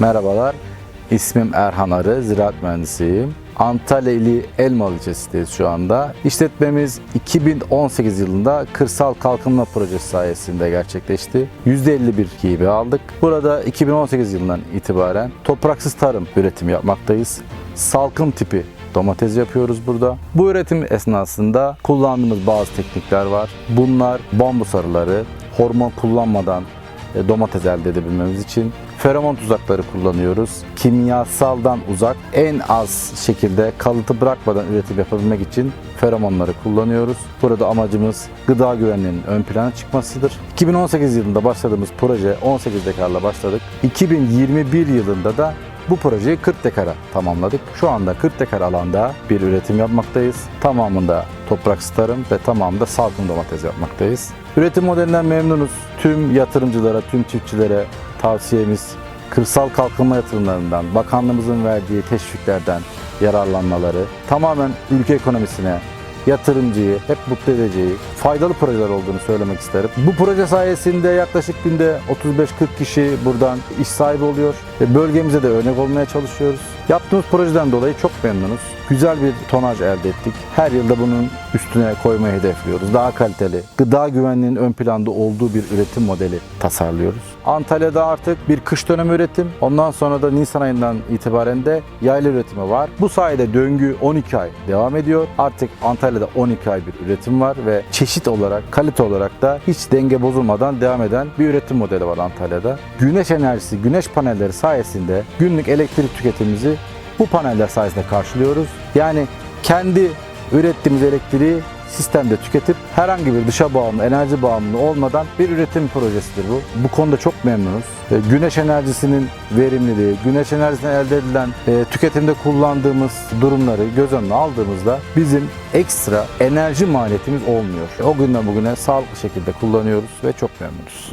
Merhabalar, ismim Erhan Arı, ziraat mühendisiyim. Antalya ili Elmalı ilçesindeyiz şu anda. İşletmemiz 2018 yılında kırsal kalkınma projesi sayesinde gerçekleşti. %51 hibe aldık. Burada 2018 yılından itibaren topraksız tarım üretimi yapmaktayız. Salkım tipi domates yapıyoruz burada. Bu üretim esnasında kullandığımız bazı teknikler var. Bunlar bambu sarıları, hormon kullanmadan domates elde edebilmemiz için feromon tuzakları kullanıyoruz. Kimyasaldan uzak, en az şekilde kalıntı bırakmadan üretim yapabilmek için feromonları kullanıyoruz. Burada amacımız gıda güvenliğinin ön plana çıkmasıdır. 2018 yılında başladığımız proje 18 dekarla başladık. 2021 yılında da bu projeyi 40 dekara tamamladık. Şu anda 40 dekar alanda bir üretim yapmaktayız. Tamamında topraksız tarım ve tamamında salkım domates yapmaktayız. Üretim modelinden memnunuz. Tüm yatırımcılara, tüm çiftçilere tavsiyemiz kırsal kalkınma yatırımlarından, bakanlığımızın verdiği teşviklerden yararlanmaları, tamamen ülke ekonomisine, yatırımcıyı hep mutlu edeceği faydalı projeler olduğunu söylemek isterim. Bu proje sayesinde yaklaşık günde 35-40 kişi buradan iş sahibi oluyor. Bölgemize de örnek olmaya çalışıyoruz. Yaptığımız projeden dolayı çok memnunuz. Güzel bir tonaj elde ettik. Her yılda bunun üstüne koymayı hedefliyoruz. Daha kaliteli, gıda güvenliğinin ön planda olduğu bir üretim modeli tasarlıyoruz. Antalya'da artık bir kış dönemi üretim. Ondan sonra da Nisan ayından itibaren de yaylı üretimi var. Bu sayede döngü 12 ay devam ediyor. Artık Antalya'da 12 ay bir üretim var ve çeşit olarak, kalite olarak da hiç denge bozulmadan devam eden bir üretim modeli var Antalya'da. Güneş enerjisi, güneş panelleri sayesinde günlük elektrik tüketimimizi bu paneller sayesinde karşılıyoruz. Yani kendi ürettiğimiz elektriği sistemde tüketip herhangi bir dışa bağımlı, enerji bağımlı olmadan bir üretim projesidir bu. Bu konuda çok memnunuz. E, Güneş enerjisinin verimliliği, güneş enerjisinden elde edilen e, tüketimde kullandığımız durumları göz önüne aldığımızda bizim ekstra enerji maliyetimiz olmuyor. O günden bugüne sağlıklı şekilde kullanıyoruz ve çok memnunuz.